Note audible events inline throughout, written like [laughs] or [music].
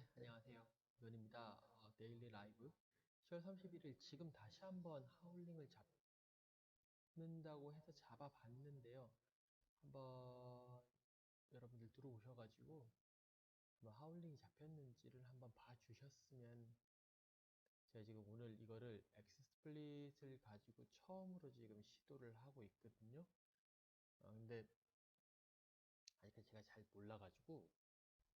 네, 안녕하세요. 면입니다. 어, 데일리 라이브 10월 31일 지금 다시 한번 하울링을 잡는다고 해서 잡아봤는데요. 한번 여러분들 들어오셔가지고 한번 하울링이 잡혔는지를 한번 봐주셨으면 제가 지금 오늘 이거를 엑스 스플릿을 가지고 처음으로 지금 시도를 하고 있거든요. 어, 근데 아직까지 제가 잘 몰라가지고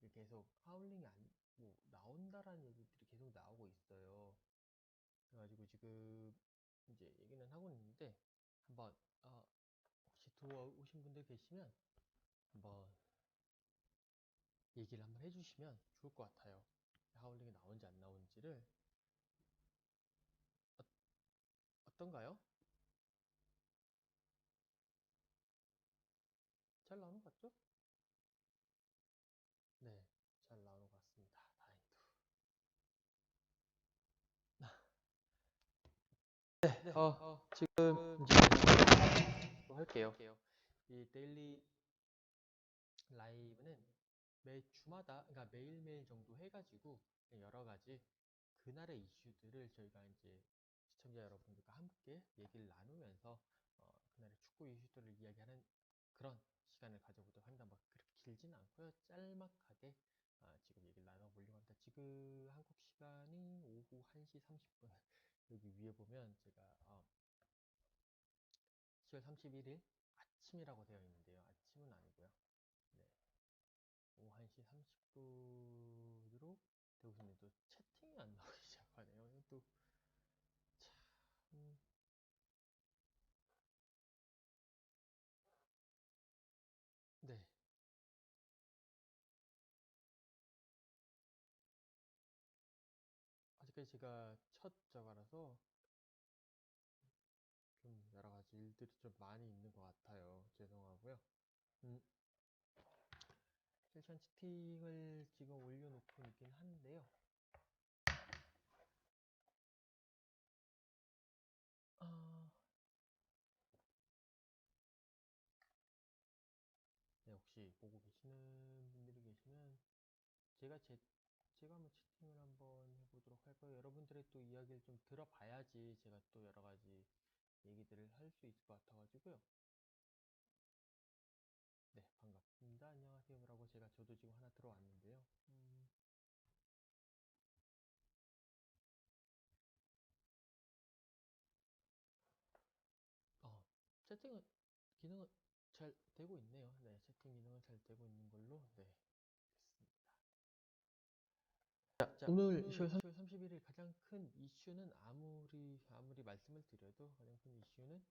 계속 하울링이 안, 뭐, 나온다라는 얘기들이 계속 나오고 있어요. 그래가지고 지금 이제 얘기는 하고 있는데, 한번, 어, 혹시 들어오신 분들 계시면, 한번 얘기를 한번 해주시면 좋을 것 같아요. 하울링이 나온지 안 나온지를. 어, 어떤가요? 잘 나오는 것 같죠? 네, 잘 나오는 것 같습니다. 다행히도. 네, 어, 지금 이제 또 할게요. 이 데일리 라이브는 매 주마다, 그러니까 매일매일 정도 해가지고 여러 가지 그날의 이슈들을 저희가 이제 시청자 여러분들과 함께 얘기를 나누면서 어, 그날의 축구 이슈들을 이야기하는 그런 시간을 가져보도록 합니다. 뭐 그렇게 길진 않고요. 짤막하게 아, 지금 얘기를 나눠보려고 합니다. 지금 한국 시간이 오후 1시 30분. 여기 위에 보면 제가 어, 10월 31일 아침이라고 되어 있는데요. 아침은 아니고요. 네. 오후 1시 30분으로 되고 있는데 또 채팅이 안 나오기 [laughs] 시작하네요. 또 참. 제가 첫 저가라서 좀 여러 가지 일들이 좀 많이 있는 것 같아요. 죄송하고요. 음, 실시간 채팅을 지금 올려놓고 있긴 한데요. 아, 네, 혹시 보고 계시는 분들이 계시면 제가 제, 제가 한번 채팅을 한번 해 보도록 할까요? 여러분들의 또 이야기를 좀 들어봐야지 제가 또 여러 가지 얘기들을 할 수 있을 것 같아가지고요. 네, 반갑습니다. 안녕하세요 라고 제가 저도 지금 하나 들어왔는데요. 음, 어, 채팅은 기능은 잘 되고 있네요. 네, 채팅 기능은 잘 되고 있는 걸로 네, 됐습니다. 자, 자, 오늘 10월 31일 가장 큰 이슈는 아무리 아무리 말씀을 드려도 가장 큰 이슈는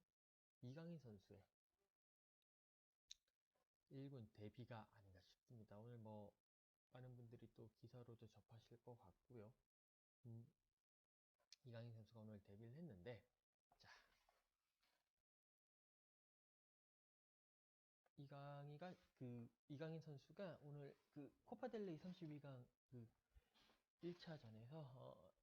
이강인 선수의 1군 데뷔가 아닌가 싶습니다. 오늘 뭐 많은 분들이 또 기사로도 접하실 것 같고요. 음, 이강인 선수가 오늘 데뷔를 했는데 자 이강이가 그 이강인 선수가 오늘 그 코파델레이 32강 그 1차전에서 어,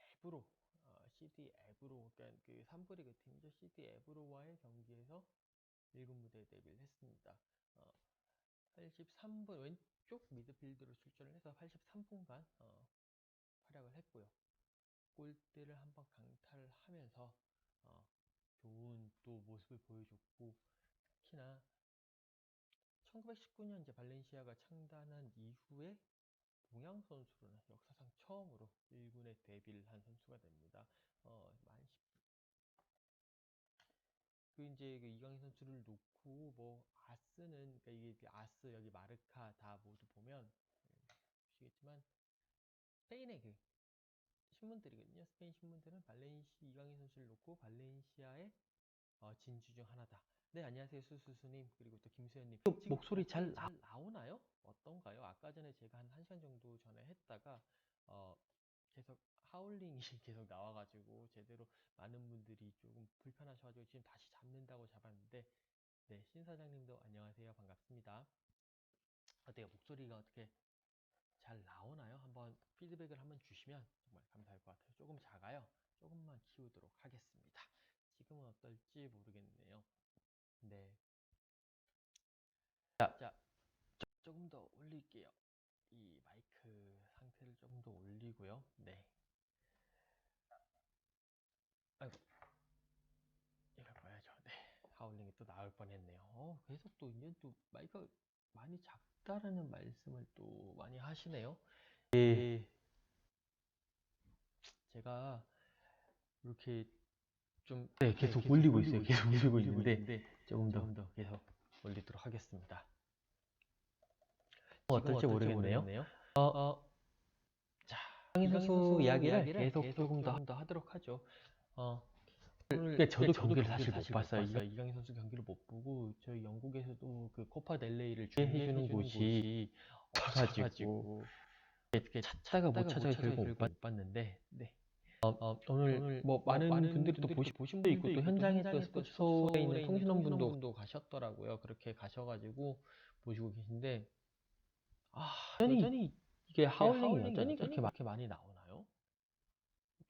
앱으로 어, CD 앱으로 그러니까 그 3부 리그 팀이죠. CD 앱으로와의 경기에서 1군 무대에 데뷔를 했습니다. 어, 83분 왼쪽 미드필드로 출전을 해서 83분간 어, 활약을 했고요. 골대를 한번 강타를 하면서 어, 좋은 또 모습을 보여줬고 특히나 1919년 이제 발렌시아가 창단한 이후에 동양 선수로는 역사상 처음으로 1군에 데뷔를 한 선수가 됩니다. 어, 만 10... 그 이제 그 이강인 선수를 놓고 뭐 아스는 그러니까 이게 아스 여기 마르카 다 모두 보면 보시겠지만 스페인의 그 신문들이거든요. 스페인 신문들은 발렌시 이강인 선수를 놓고 발렌시아의 어, 진주 중 하나다. 네, 안녕하세요. 수수수님, 그리고 또 김수현님. 목소리 잘, 나, 나오나요? 어떤가요? 아까 전에 제가 한 1시간 정도 전에 했다가, 어, 계속 하울링이 [laughs] 계속 나와가지고, 제대로 많은 분들이 조금 불편하셔가지고, 지금 다시 잡는다고 잡았는데, 네, 신 사장님도 안녕하세요. 반갑습니다. 어때요? 목소리가 어떻게 잘 나오나요? 한번 피드백을 한번 주시면 정말 감사할 것 같아요. 조금 작아요. 조금만 키우도록 하겠습니다. 지금은 어떨지 모르겠네요. 네. 자, 자, 조금 더 올릴게요. 이 마이크 상태 상태를 조금 더 올리고요. 네. 아이고. 이럴 거야죠. 네. 하울링이 또 나올 뻔했네요. 어, 계속 또 이제 또 마이크가 많이 작다라는 말씀을 또 많이 하시네요. 예. 제가 이렇게 좀 네, 계속 올리고 있어요. 계속 올리고 있는데 조금 더, 조금 더 계속 올리도록 하겠습니다. 뭐 어떨지 모르겠네요. 어, 어, 자, 이강인 이강인 선수 이야기를 계속, 계속 조금 조금 더, 더 하도록 하죠. 어, 그러니까 저도 경기를 사실 못 봤어요. 이강인 선수 경기를 못 보고 저희 영국에서도 그 코파 델레이를 준비해주는 곳이 없어가지고 찾다가 못 찾아서 결국. 못 봤는데, 네. 어, 어, 오늘, 오늘 뭐 많은, 분들이 또 보신 분도 있고 또 현장에 또 스포츠소에 있는 통신원분도 분도 가셨더라고요. 그렇게 가셔가지고 보시고 계신데, 아, 여전히 여전히 이게 하울링이 여전히 그렇게, 그렇게 많이 나오나요?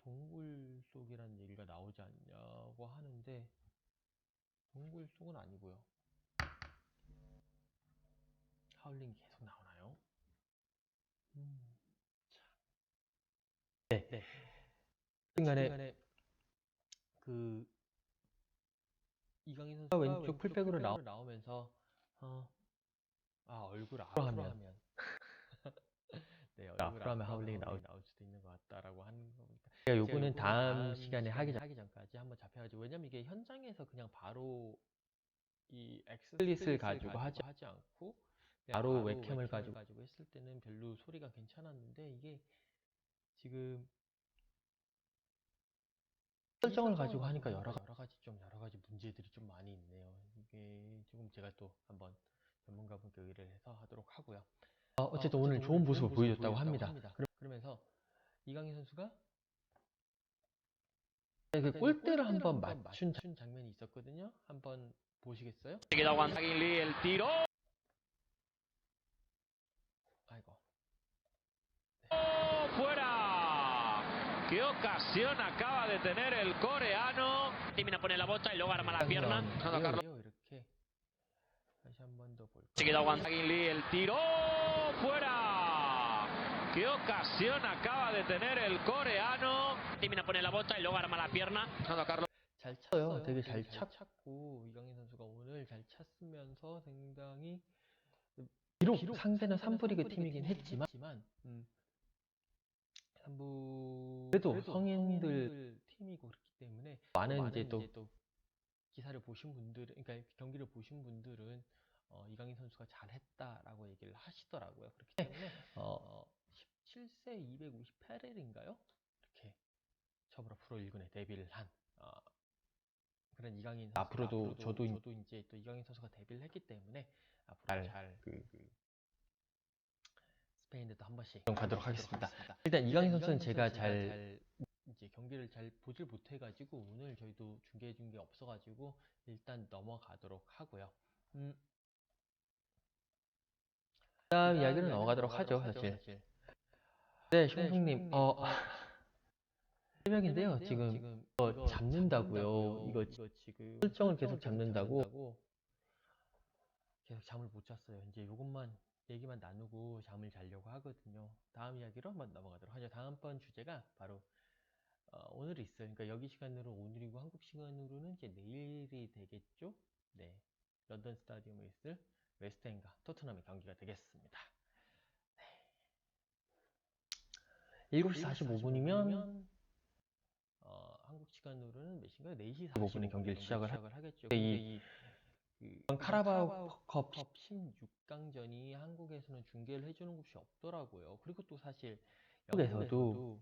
동굴 속이라는 얘기가 나오지 않냐고 하는데 동굴 속은 아니고요. 하울링이 계속 나오나요? 음, 네. 네. 간에 그 이강인 선수가 왼쪽 왼쪽 풀백으로 나오- 나오 면서 어, 아 얼굴 앞으로 하면. 하면 네 앞으로 얼굴 하면 하울링이 나올 나올 수도 있는 것 같다라고 하는 겁니다. 제가 요거는 다음 시간에 하기 전 하기 전까지 한번 잡혀가지고 왜냐면 이게 현장에서 그냥 바로 이 엑스 스플릿을 스플릿을 가지고 가지고, 하지- 않고 그냥 바로 바로 웹캠을 웹캠을 가지고- 했을 때는 별로 소리가 괜찮았는데 이게 지금 설정을 이 가지고 하니까 여러 여러 가지 좀 여러 가지 문제들이 좀 많이 있네요. 이게 조금 제가 또 한번 전문가분께 의뢰를 해서 하도록 하고요. 어, 어쨌든 오늘 좋은 모습을 보여줬다고 합니다. 그러면서 이강인 선수가 그 골대를 한번 맞춘 장면이 있었거든요. 한번 보시겠어요? ocasión acaba de tener el coreano! Termina pone la bota y luego arma la pierna. Dejando a Carlos. 이요 이렇게 다시 한 번 더 볼까요? Se queda Juan Lee el tiro. ¡Oh, ¡Fuera! ¡Qué ocasión acaba de tener el coreano! Termina pone la bota y luego arma la pierna. Dejando a Carlos. 잘 쳤어요. 찼어요. 되게 되게 잘 잘 찾고 이강인 선수가 오늘 잘 찼으면서 상당히 비록, 상대는 3부 리그 팀이긴 했지만 음, 3부 그래도 성인들 팀이고 그렇기 때문에 많은 이제 또 기사를 보신 분들, 그러니까 경기를 보신 분들은 어, 이강인 선수가 잘했다라고 얘기를 하시더라고요. 그렇기 때문에 어, 17세 258일인가요? 이렇게 처음으로 프로 1군에 데뷔를 한 어, 그런 이강인 선수 앞으로도 저도 이- 저도 이제 또 이강인 선수가 데뷔를 했기 때문에 앞으로 잘, 잘, 그, 그 스페인에도 한 번씩 좀 가도록 하겠습니다. 일단 이강인 선수는 제가 잘 이제 경기를 잘 보질 못해가지고 오늘 저희도 중계해 준 게 없어가지고 일단 넘어가도록 하고요. 음, 다음 이야기로 넘어가도록 하죠, 사실. 네, 숑숑님, 어, [laughs] 새벽인데요, 지금 이거 잡는다고요. 이거 지금 설정을 계속 잡는다고. 계속 잠을 못 잤어요. 이제 요것만 얘기만 나누고 잠을 자려고 하거든요. 다음 이야기로 한번 넘어가도록 하죠. 다음번 주제가 바로 어, 오늘 있어요. 그러니까 여기 시간으로 오늘이고 한국 시간으로는 이제 내일이 되겠죠. 네, 런던 스타디움에 있을 웨스트햄과 토트넘의 경기가 되겠습니다. 7시 45분이면 어, 한국 시간으로는 몇 시인가요? 4시 45 45분에 분에 경기를 시작을 하- 하겠죠. 근데 이, 그 카라바오 컵 16강전이 한국에서는 중계를 해주는 곳이 없더라고요. 그리고 또 사실 한국에서도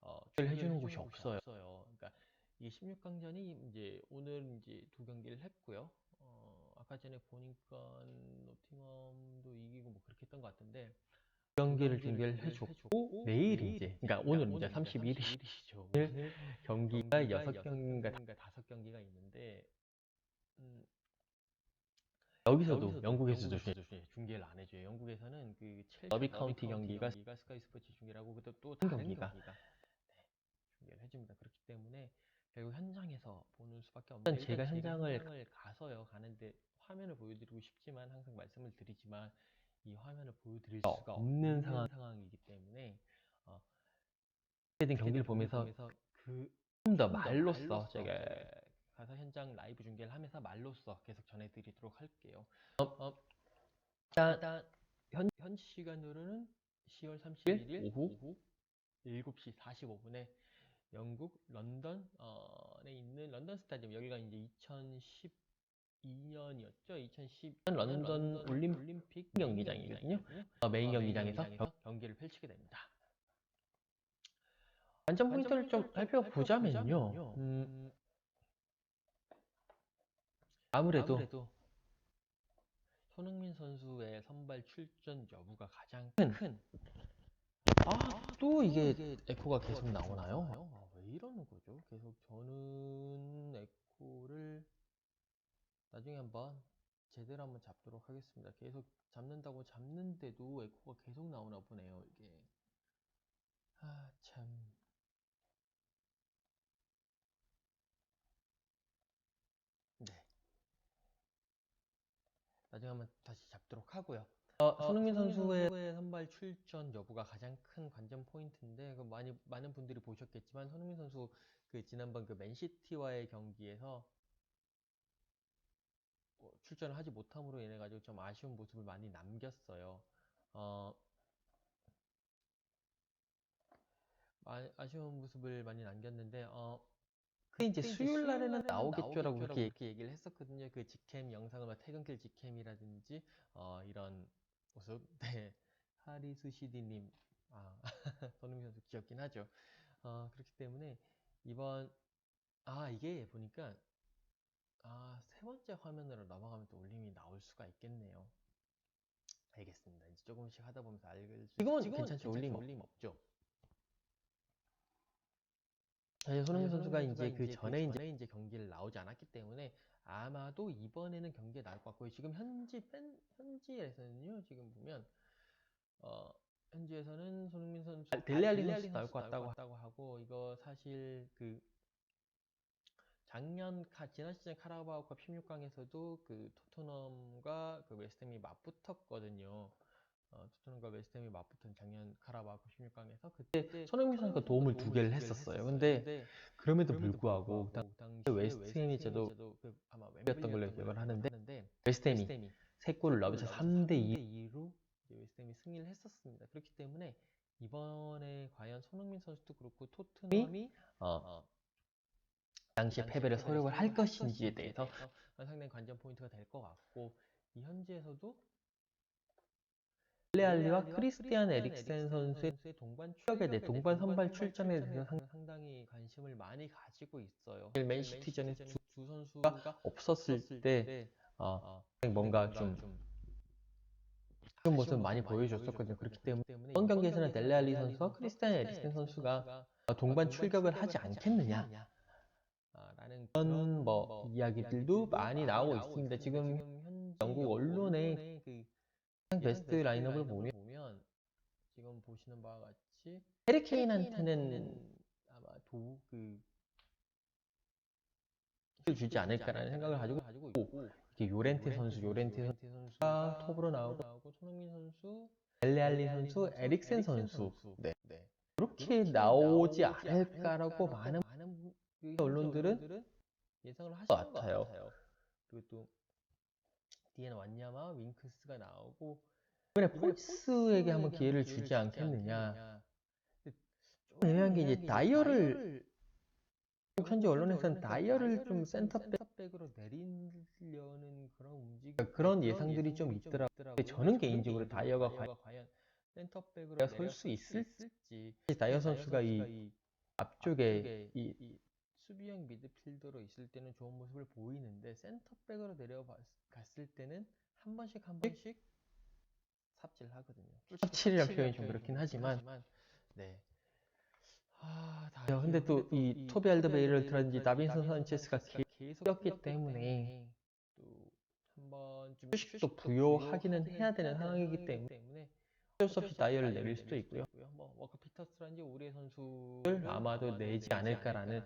어, 중계를 해주는 곳이 없어요. 그러니까 이 16강전이 이제 오늘 이제 두 경기를 했고요. 어, 아까 전에 보니까 노팅엄도 이기고 뭐 그렇게 했던 것 같은데 경기를 중계를 해줬고, 내일 이제, 그러니까 오늘 이제 31일 31일이죠. 오늘 경기가 6경기인가 6경기인가 5경기가 있는데 음, 여기서도 영국에서도 중- 중계를 안 해줘요. 영국에서는 그 더비 카운티 경기가 스카이 스포츠 중계라고 그것도 또한 다른 경기가. 경기가 네, 중계를 해줍니다. 그렇기 때문에 결국 현장에서 보는 수밖에 일단 없는데 제가 일단 현장을 현장을 가서요. 가는데 화면을 보여드리고 싶지만 항상 말씀을 드리지만 이 화면을 보여드릴 어, 수가 없는 없는 상황. 상황이기 때문에 어, 된 경기를 보면서 그좀더좀더 말로써 제가 가서 현장 라이브 중계를 하면서 말로써 계속 전해드리도록 할게요. 어, 어, 일단 일단 현, 현지 시간으로는 10월 31일 오후? 오후 7시 45분에 영국 런던에 있는 런던 스타디움 여기가 이제 2012년이었죠. 2010 런던 올림- 올림픽 경기장이거든요. 어, 메인 어, 경기장에서 경- 경기를 펼치게 됩니다. 관전 포인트를 좀 살펴보자면요. 음, 음, 아무래도 아무래도 손흥민 선수의 선발 출전 여부가 가장 큰. 큰. 아, 또 이게 에코가 계속 나오나요? 아, 왜 이러는 거죠? 계속 저는 에코를 나중에 한번 제대로 한번 잡도록 하겠습니다. 계속 잡는다고 잡는데도 에코가 계속 나오나 보네요, 이게. 아, 참. 나중에 한번 다시 잡도록 하고요. 어, 손흥민 손흥민 선수의, 선발 출전 여부가 가장 큰 관전 포인트인데 그 많이 많은 분들이 보셨겠지만 손흥민 선수 그 지난번 그 맨시티와의 경기에서 뭐 출전을 하지 못함으로 인해 가지고 좀 아쉬운 모습을 많이 남겼어요. 어, 마- 아쉬운 모습을 많이 남겼는데 어, 근데 이제 수요일 날에는 나오겠죠라고 그렇게 얘기를 했었거든요. 그 직캠 영상을 막 퇴근길 직캠이라든지 어, 이런 모습. [laughs] 네. 하리스 시디님, 아, [laughs] 손흥민 선수 귀엽긴 하죠. 어, 그렇기 때문에 이번 아 이게 보니까 아 세 번째 화면으로 넘어가면 또 울림이 나올 수가 있겠네요. 알겠습니다. 이제 조금씩 하다 보면서 알게 지금은 괜찮죠, 울림 없- 울림 없죠. 사실 손흥민 선수가 이제 그 이제 전에 이제 이제 경기를 나오지 않았기 때문에 아마도 이번에는 경기에 나올 것 같고요. 지금 현지 팬 현지에서는요. 지금 보면 어 현지에서는 손흥민 선수 아, 델레 알리 델레 선수 나올 것 나올 같다고 하고 이거 사실 그 작년 카, 지난 시즌 카라바오컵 16강에서도 그 토트넘과 그 웨스트햄이 맞붙었거든요. 어, 토트넘과 웨스트햄이 맞붙은 작년 카라바오컵 16강에서 그때 손흥민 선수가 도움을 두 개를 했었어요. 근데 그럼에도 불구하고 그 당시에 웨스트햄이 저도 그 아마 웸블리였던 기억을 걸로 하는데 하는데 웨스트햄이 세 골을 넣으면서 3대 2 2로 웨스트햄이 승리를 했었습니다. 그렇기 때문에 이번에 과연 손흥민 선수도 그렇고 토트넘이 어, 어, 당시에 패배를 서력을 할 것인지에 대해서 상당히 관전 포인트가 될 것 같고 이 현지에서도 델 레 알리와 크리스티안 에릭센 선수의 동반 추격에 대해 동반 선발 출전에 대해서 상당히 관심을 많이 가지고 있어요. 맨시티전에 맨시티전에 두 선수가 없었을 때 어, 어, 뭔가 좀 그런 모습을 많이 보여줬었거든요. 그렇기 때문에 이번 경기에서는 델레 알리 선수와 크리스티안 에릭센 선수가 어, 동반 출격을 하지 않겠느냐 아, 라는 그런 뭐 이야기들도 많이 나오고 있습니다. 지금 영국 언론의 그 베스트 라인업을 보면 보면 지금 보시는 바와 같이 해리 케인한테는 아마 도그 주지 않을까라는 생각을 가지고 있고 이렇게 요렌테 선수, 요렌테 선수, 선수가 톱으로 나오고 손흥민 선수, 델레 알리 선수, 에릭센 선수 네. 네. 이렇게 나오지 않을까라고 많은 그 언론들은 언론들은 예상을 하시는 것. 같아요. 그리고 또 뒤에는 완야마, 윙크스가 나오고 이번에 폴스에게 한번 기회를 주지 않겠느냐. 좀 애매한 게 이제 다이어를 현지 언론에서는 다이어를 좀 센터백 센터백으로 내리려는 그런 움직임 그러니까 그런 예상들이 좀 있더라고요. 저는 개인적으로 다이어가 과연 센터백으로 설수수 있을지 다이어 선수가 이 앞쪽에 이이 수비형 미드필더로 있을 때는 좋은 모습을 보이는데 센터백으로 내려갔을 때는 한 번씩 한 번씩 삽질하거든요. 삽질이란 표현이 좀 그렇긴 하지만 네. 아, 야, 근데 또 이 토비 알드베이럴트라든지 다빈슨 산체스가 계속 뛰었기 때문에 또 한번 좀 휴식도 부여하기는 해야 되는 상황이기 때문에 어쩔 수 없이 다이어를 내릴 수도 있고요. 뭐 워커 피터스라든지 우리의 선수를 아마도 내지 않을까라는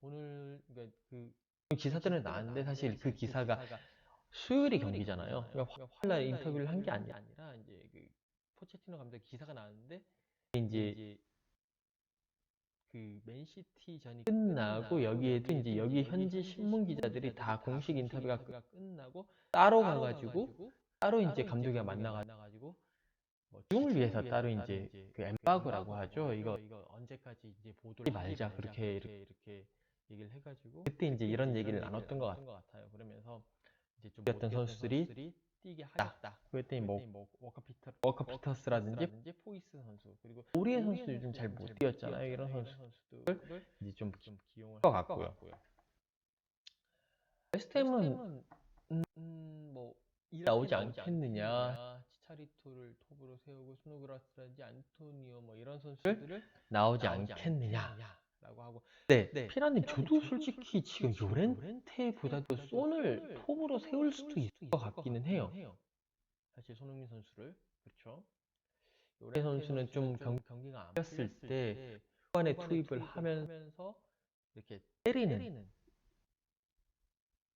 오늘 그러니까 그 기사들은 나왔는데 사실 그 기사가 수요일이 경기잖아요. 그러니까 화요일 날 인터뷰를 한게 아니라 아니라 이제 그 포체티노 감독 기사가 나왔는데 이제 그 맨시티 전이 끝나고 여기에도 이제 여기 현지 신문 기자들이 다 공식 인터뷰가 끝나고 따로 가가지고 따로 이제 감독이랑 만나가 만나가지고 뭐 지금을 위해서 따로 이제 그 엠바고라고 하죠. 이거 이거 언제까지 이제 보도를 말자. 그렇게 이렇게 얘기를 해가지고 그때 이제 이런 얘기를 나눴던 것 같아요. 같아요. 그러면서 이제 좀 뛰었던 못뛰었던 선수들이 뛰게 하겠다. 그랬더니 뭐 뭐 워커 피터 워커 피터스라든지 포이스 선수 그리고 우리의 선수 요즘 잘못못 뛰었잖아요. 이런. 선수들 이제 좀 좀 기용을 것 할것 같고요. 웨스트햄은 햄은 음, 뭐 나오지 않겠느냐. 치차리토를 톱으로 세우고 스노그라스라든지 안토니오 뭐 이런 선수들을 나오지 나오지 않겠느냐. 않겠느냐라고 하고 네, 네, 피라님 저도 솔직히 지금 요렌테보다도 손을 톱으로 세울 수도 있을 것 같기는 해요. 사실 손흥민 선수를 그렇죠. 요렌테 선수는 좀 경- 경기가 안 풀렸을 때때 후반에 투입을 투입을 하면 하면서 이렇게 때리는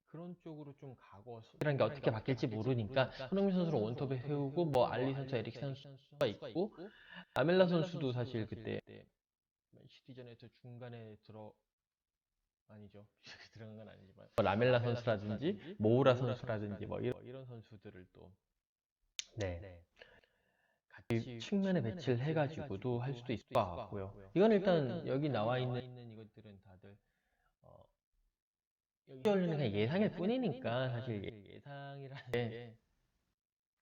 그런 쪽으로 좀 가고 이런 게 어떻게 바뀔지 모르니까 손흥민 선수를 원톱에 세우고 뭐 알리 선수, 에릭슨 선수가 있고 아멜라 선수도 사실 그때 시티전에서 중간에 들어 아니죠 [laughs] 들어간 건 아니지만 뭐 라멜라 선수라든지 모우라 선수라든지 뭐 이런 이런 선수들을 또 네. 같이 측면에 배치를 해가지고도 할 수도 있을 것 같고요. 이건 일단 여기 나와 있는 이것들은 다들 어, 여기 피올리는 그냥 예상일 뿐이니까 사실 예상이라는 네. 게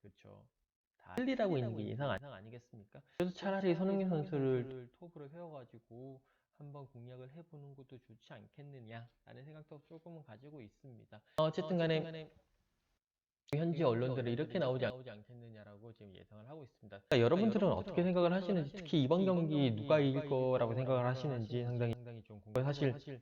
그렇죠. 다 틀리라고 있는 게 예상 예상 아니겠습니까? 그래서 차라리 손흥민 선수를 톱으로 세워가지고 한번 공략을 해보는 것도 좋지 않겠느냐라는 생각도 조금은 가지고 있습니다. 어쨌든 간에 현지 언론들은 이렇게 나오지 않 않겠느냐라고 지금 예상을 하고 있습니다. 그러니까 여러분들은 어떻게 생각을 하시는지 특히 이번 경기 누가 이길 거라고 생각을 하시는지 상당히 좀 궁금해요. 사실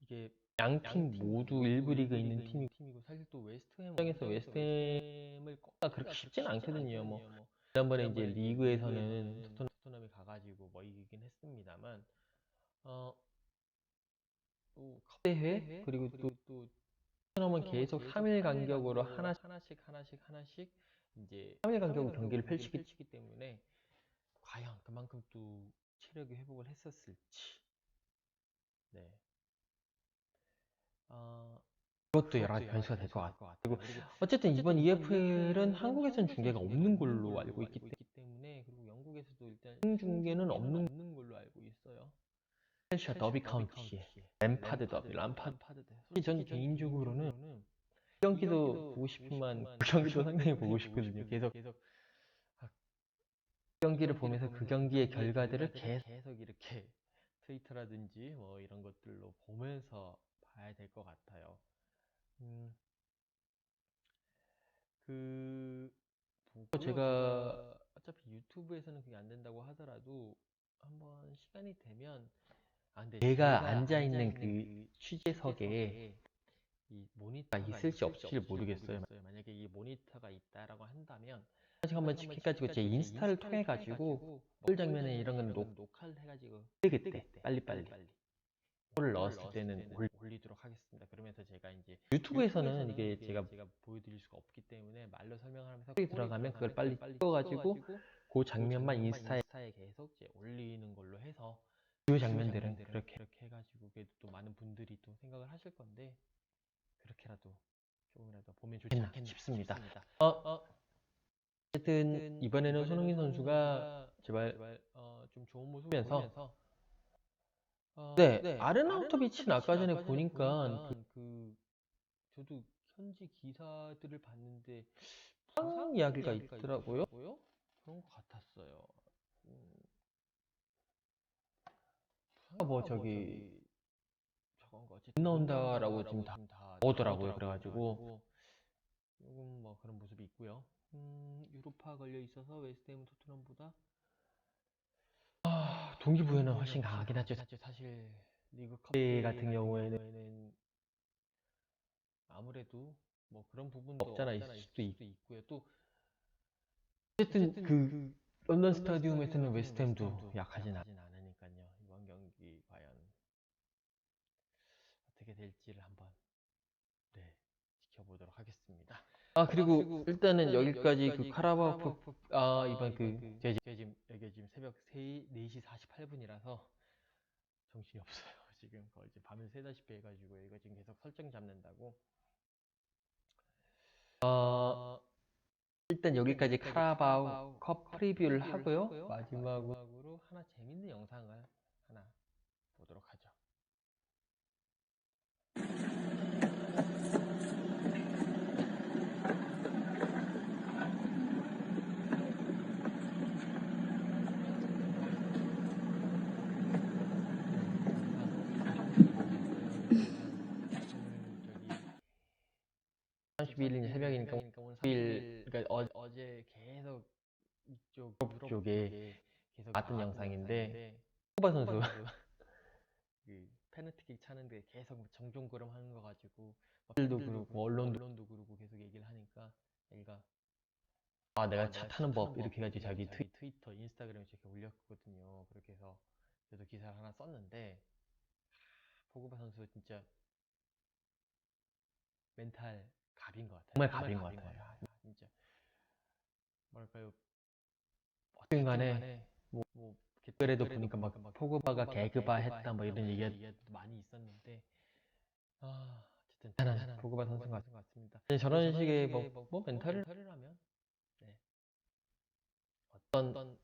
이게 양 팀 모두 일부 리그에 있는 팀이 팀이고 사실 또 웨스트햄 입장에서 웨스트햄을 꼭 아, 그렇게 쉽진 않거든요. 뭐 지난번에 이제 리그에서는 토트넘 토트넘이 가가지고 뭐 이기긴 했습니다만 어, 또 대회 그리고 또또 토트넘은 계속 3일 간격으로 하나 하나씩 하나씩 하나씩 이제 3일 간격으로 경기를 펼치기 때문에 과연 그만큼 또 체력이 회복을 했었을지 네. 어, 그것도 여러 가지 변수가 될 것 같고. 그리고 어쨌든 이번 EFL은 한국에선 중계가 없는 걸로 알고 있기 때문에 그리고 영국에서도 일단 중계는 없는 걸로 알고 있어요. 첼시와 더비 카운티에 램파드 더비 람파드. 드전 개인적으로는 그 경기도 보고 싶지만 그 경기도 상당히 보고 싶거든요. 계속 경기를 보면서 그 경기의 결과들을 계속 계속 이렇게 [laughs] 트위터라든지 뭐 이런 것들로 보면서 봐야 될 것 같아요. 음, 그 보고요. 제가 어차피 유튜브에서는 그게 안 된다고 하더라도 한번 시간이 되면 아 근데 제가 앉아 있는 그 취재석에 이 모니터가 있을지 없을지 모르겠어요. 만약에 이 모니터가 있다라고 한다면 사실 한번 집해가지고 제 인스타를 통해 가지고 골 장면에 이런 건 녹, 녹화를 해가지고 그때 빨리 빨리 골 을 넣었을 때는 올, 올리도록 하겠습니다. 그러면서 제가 이제 유튜브에서는 이게 제가 제가 보여드릴 수가 없기 때문에 말로 설명을 하면서 소리 들어가면 그걸 빨리 찍어가지고 그 장면만 인스타에 계속 이제 올리는 걸로 해서 주요 장면들은 그렇게 그렇게 해가지고 그래도 또 많은 분들이 또 생각을 하실 건데 그렇게라도 조금이라도 보면 좋지 않겠나 싶습니다. 어, 어, 어쨌든 이번에는 손흥민 선수가 제발 제발 어, 좀 좋은 모습을 보면서 어, 네, 아르나우토비치는 아까 전에 보니까 그 저도 현지 기사들을 봤는데 부상 이야기가 있더라고요. 그런 것 같았어요. 음, 뭐 저기 저건 거안 나온다라고 지금 다 나오더라고요. 그래가지고 조금 뭐 그런 모습이 있고요. 음, 유로파 걸려 있어서 웨스트햄은 토트넘보다 아, 동기부여는 훨씬 강하긴 하죠. 사실 리그컵 같은 경우에는 아무래도 뭐 그런 부분도 없잖아, 있을 수도 있고요. 또 어쨌든 어쨌든 그 런던 스타디움에서는 웨스트햄도 약하진. 않으니까요. 이번 경기 과연 어떻게 될지를 한번 네 지켜보도록 가도록 하겠습니다. 아 그리고 일단은 여기까지 그 카라바오 컵 아, 아, 이번 그 제가 지금 여기 지금 새벽 3, 4시 48분이라서 정신이 없어요. [laughs] 지금 거의 이제 밤을 새다시피 해가지고 이거 지금 계속 설정 잡는다고. 어, 일단 여기까지 카라바오 컵 프리뷰를 하고요. 마지막으로 마지막으로 하나 재밌는 영상을 하나 보도록 하죠. 음, 31일 새벽이니까 오늘 일. 30일. 그러니까 어, 어제 계속 이쪽 유럽 쪽에 계속 나왔던 영상인데 호바 [laughs] 선수. 그 페널티킥 차는데 계속 뭐 정종그름 하는 거 가지고 팬들도 그러고 언론도 언론도 그러고 계속 얘기를 하니까 얘가 아 내가 아, 차 타는 법 이렇게 해가지고 해가지고 자기 트윗 트위 터, 인스타그램에 이렇게 올렸거든요. 그렇게 해서 저도 기사를 하나 썼는데 포그바 선수 진짜 멘탈 갑인 것 같아요. 정말 갑인 것 같아요. 진짜 뭐랄까요? 어쨌든 간에 뭐, 뭐 댓글에도 보니까 막 포그바가 개그바 했다 뭐 이런 얘기가 얘기가 많이 있었는데 아 어쨌든 대단한 포그바 선수 선수 같습니다. 네, 저런 식의 뭐, 뭐, 뭐 멘탈을 멘탈이라면 네. 어떤 어떤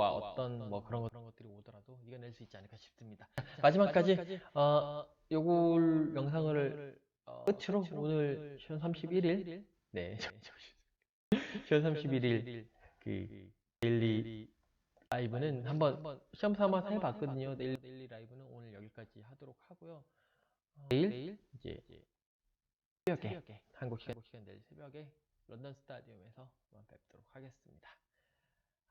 와, 어떤 뭐 그런 것- 그런 것들이 오더라도 이겨낼 수 있지 않을까 싶습니다. 마지막까지 어 어, 요걸 영상을 어, 끝으로 오늘 10월 31일 네. 네, [laughs] 10월 31일 [laughs] 그 데일리 라이브는 한번 시험 삼아서 해봤거든요. 내일 데일리 라이브는 오늘 여기까지 하도록 하고요. 어, 내일 이제 이제 새벽에 새벽에 한국 시간. 한국 시간 내일 새벽에 런던 스타디움에서 뵙도록 하겠습니다.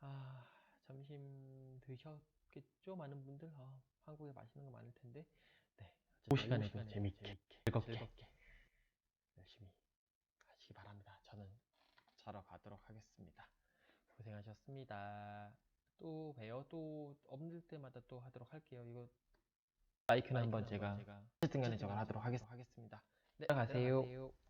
아 점심 드셨겠죠? 많은 분들? 아, 한국에 맛있는 거 많을 텐데 네그이 시간에 재밌게, 즐겁게, 즐겁게. 열심히 하시기 바랍니다. 저는 자러 가도록 하겠습니다. 고생하셨습니다. 또 봬요. 또 없는 때마다 또 하도록 할게요. 이거 마이크는 마이크는 한번 제가 어쨌든 간에 저걸 하도록 하겠 습니다. 하겠습니다. 네. 들어가세요.